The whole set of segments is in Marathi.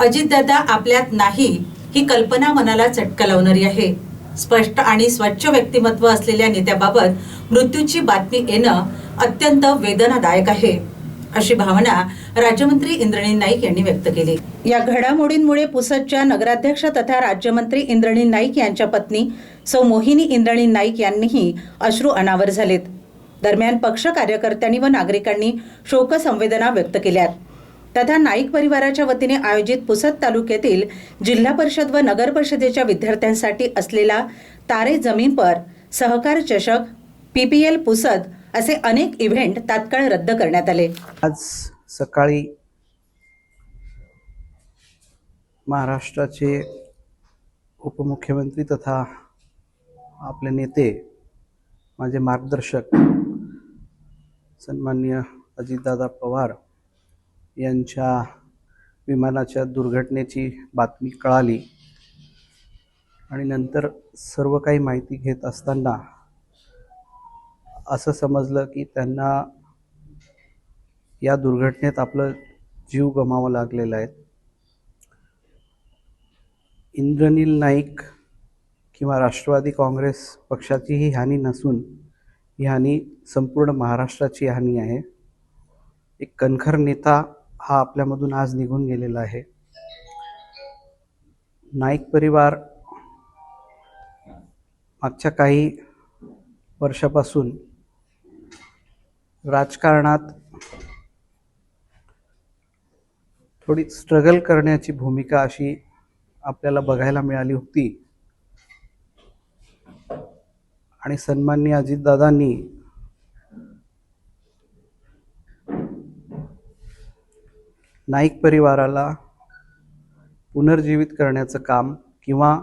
अजितदादा आपल्यात नाही ही कल्पना मनाला चटका लावणारी आहे. स्पष्ट आणि स्वच्छ व्यक्तिमत्व असलेल्या नेत्याबाबत मृत्यूची बातमी येणं अत्यंत वेदनादायक आहे. अशी भावना राज्यमंत्री इंद्रणी नाईक यांनी व्यक्त केली. या घडामोडींमुळे पुसदच्या नगराध्यक्ष तथा राज्यमंत्री इंद्रणी नाईक यांच्या पत्नी सौ मोहिनी इंद्रणी नाईक यांनीही अश्रू अनावर झालेत. दरम्यान पक्ष कार्यकर्त्यांनी व नागरिकांनी शोकसंवेदना व्यक्त केल्यात. तथा नाईक परिवाराच्या वतीने आयोजित पुसद तालुक्यातील जिल्हा परिषद व नगर परिषदेच्या विद्यार्थ्यांसाठी असलेला तारे जमीन पर सहकार चषक पी पी एल पुसद असे अनेक इव्हेंट तात्काळ रद्द करण्यात आले. आज सकाळी महाराष्ट्राचे उपमुख्यमंत्री तथा आपले नेते माझे मार्गदर्शक सन्मान्य अजितदादा पवार यांच्या विमानाच्या दुर्घटनेची बातमी कळाली. आणि नंतर सर्व काही माहिती घेत असताना असं समजलं की त्यांना या दुर्घटनेत आपलं जीव गमावं लागलेला आहे. इंद्रनील नाईक किंवा राष्ट्रवादी काँग्रेस पक्षाचीही हानी नसून ही हानी संपूर्ण महाराष्ट्राची हानी आहे. एक कणखर नेता हा आपल्यामधून आज निघून गेलेला आहे. नाईक परिवार मागच्या काही वर्षापासून राजकारणात थोडी स्ट्रगल करण्याची भूमिका अशी आपल्याला बघायला मिळाली होती. आणि सन्माननीय अजितदादांनी नाईक परिवाराला पुनर्जीवित करण्याचं काम किंवा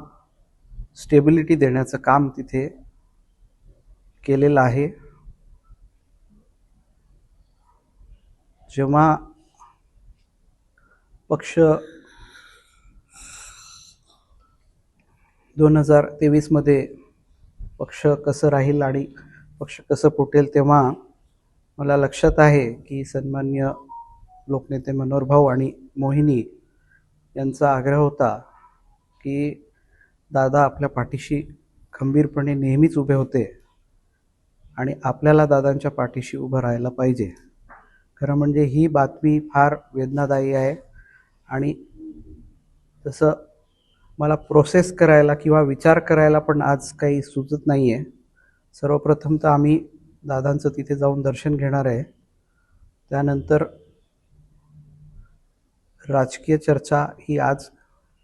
स्टेबिलिटी देण्याचं काम तिथे केलेलं आहे. जेव्हा पक्ष दोन हजार तेवीसमध्ये पक्ष कसं राहील आणि पक्ष कसं फुटेल तेव्हा मला लक्षात आहे की सन्मान्य लोकनेते मनोहर भाऊ आणि मोहिनी यांचा आग्रह होता की दादा आपल्या पाठीशी खंबीरपणे नेहमीच उभे होते आणि आपल्याला दादांच्या पाठीशी उभं राहायला पाहिजे. खरं म्हणजे ही बातमी फार वेदनादायी आहे आणि तसं मला प्रोसेस करायला किंवा विचार करायला पण आज काही सुचत नाही आहे सर्वप्रथम तर आम्ही दादांचं तिथे जाऊन दर्शन घेणार आहे. त्यानंतर राजकीय चर्चा ही आज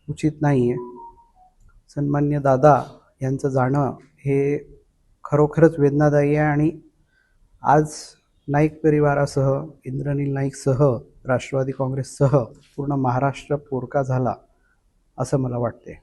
उचित नाही आहे सन्मान्य दादा यांचं जाणं हे खरोखरच वेदनादायी आहे आणि आज नाईक परिवारासह इंद्रनील नाईकसह राष्ट्रवादी काँग्रेससह पूर्ण महाराष्ट्र पोरका झाला असं मला वाटते